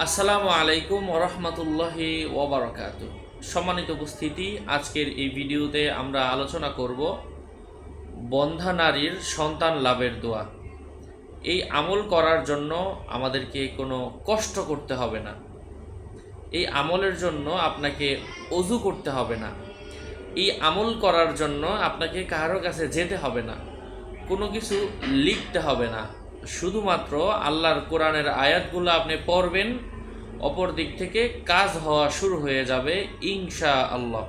আসসালামু আলাইকুম ওরহমতুল্লাহি ওবরাকাত। সম্মানিত উপস্থিতি, আজকের এই ভিডিওতে আমরা আলোচনা করব বন্ধা নারীর সন্তান লাভের দোয়া। এই আমল করার জন্য আমাদেরকে কোনো কষ্ট করতে হবে না। এই আমলের জন্য আপনাকে অজু করতে হবে না। এই আমল করার জন্য আপনাকে কারও কাছে যেতে হবে না। কোনো কিছু লিখতে হবে না। শুধুমাত্র আল্লাহর কোরআনের আয়াতগুলো আপনি পড়বেন, অপর দিক থেকে কাজ হওয়া শুরু হয়ে যাবে ইনশা আল্লাহ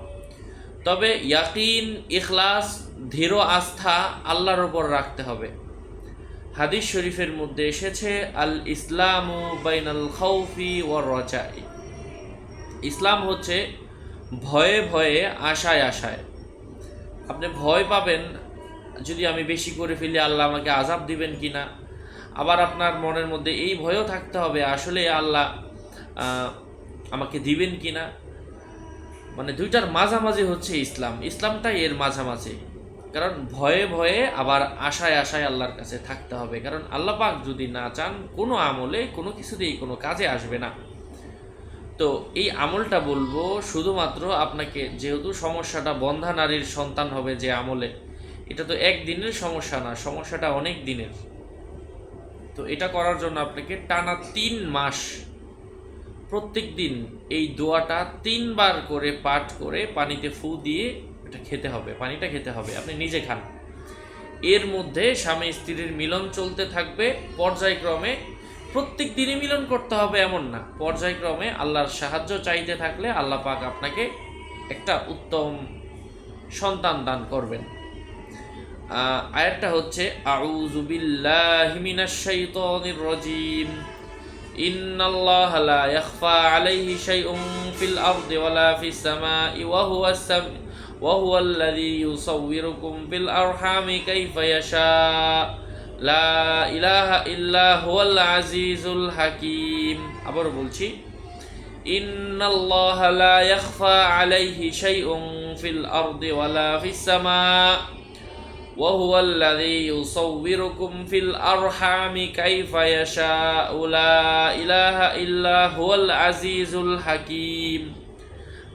তবে ইয়াকিন, ইখলাস, ধীর আস্থা আল্লাহর ওপর রাখতে হবে। হাদিস শরীফের মধ্যে এসেছে আল ইসলামু বাইনাল খাউফি ওয়ার রজাই। ইসলাম হচ্ছে ভয়ে ভয়ে, আশায় আশায়। আপনি ভয় পাবেন, যদি আমি বেশি করে ফেলি, আল্লাহ আমাকে আজাব দিবেন কি না আবার আপনার মনের মধ্যে এই ভয়ও থাকতে হবে, আসলে আল্লাহ আমাকে দিবেন কি না মানে দুইটার মাঝামাঝি হচ্ছে ইসলাম, ইসলামটাই এর মাঝামাঝি। কারণ ভয়ে ভয়ে আবার আশায় আশায় আল্লাহর কাছে থাকতে হবে। কারণ আল্লাহ পাক যদি না চান, কোনো আমলে কোনো কিছুতেই কোনো কাজে আসবে না। তো এই আমলটা বলব, শুধুমাত্র আপনাকে যেহেতু সমস্যাটা বন্ধা নারীর সন্তান হবে যে আমলে, এটা তো একদিনের সমস্যা না, সমস্যাটা অনেক দিনের। তো এটা করার জন্য আপনাকে টানা তিন মাস প্রত্যেক দিন এই দোয়াটা তিনবার করে পাঠ করে পানিতে ফু দিয়ে এটা খেতে হবে, পানিটা খেতে হবে, আপনি নিজে খান। এর মধ্যে স্বামী স্ত্রীর মিলন চলতে থাকবে, পর্যায়ক্রমে প্রত্যেক দিনই মিলন করতে হবে এমন না, পর্যায়ক্রমে আল্লাহর সাহায্য চাইতে থাকলে আল্লাহ পাক আপনাকে একটা উত্তম সন্তান দান করবেন। আয়াতটা হচ্ছে, আউযু বিল্লাহি মিনাশ শাইতানির রাজিম। ইন্নাল্লাহ লা ইয়াখফা আলাইহি শাইউন ফিল আরদি ওয়ালা ফিস সামাই ওয়া হুয়া আস-সাম ওয়া হুয়া আল্লাযী ইউসাউwirukum ফিল আরহামি কাইফা ইয়াশা। লা ইলাহা ইল্লা হুয়াল আজিজুল হাকীম। আবার বলছি, ইন্নাল্লাহ লা ইয়াখফা আলাইহি শাইউন ফিল আরদি ওয়ালা ফিস সামাই وهو الذي يصوركم في الأرحام كيف يشاء لا إله إلا هو العزيز الحكيم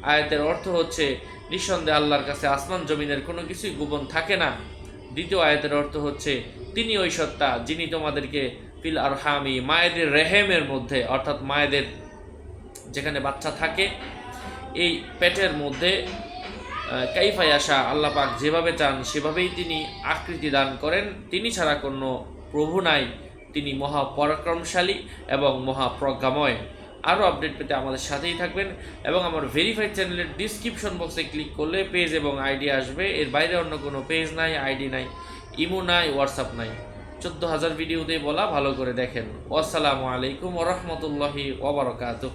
আয়াতের অর্থ হচ্ছে নিঃসন্দেহে আল্লাহর কাছে আসমান জমিনের কোনো কিছুই গোপন থাকে না দ্বিতীয় আয়াতের অর্থ হচ্ছে তিনি ওই সত্তা যিনি তোমাদেরকে ফিল আরহামি মায়েদের রেহেমের মধ্যে অর্থাৎ মায়েদের যেখানে বাচ্চা থাকে এই পেটের মধ্যে কাইফাই আসা আল্লাহ পাক যেভাবে চান, সেভাবেই তিনি আকৃতি দান করেন। তিনি ছাড়া কোনো প্রভু নাই। তিনি মহা পরাক্রমশালী এবং মহাপ্রজ্ঞাময়। আরও আপডেট পেতে আমাদের সাথেই থাকবেন এবং আমার ভেরিফাইড চ্যানেলের ডিসক্রিপশন বক্সে ক্লিক করলে পেজ এবং আইডি আসবে। এর বাইরে অন্য কোনো পেজ নাই আইডি নাই ইমো নাই হোয়াটসঅ্যাপ নাই। চোদ্দ হাজার ভিডিওতে বলা, ভালো করে দেখেন। আসসালামু আলাইকুম ওরহমতুল্লাহি ওবরকাতুহ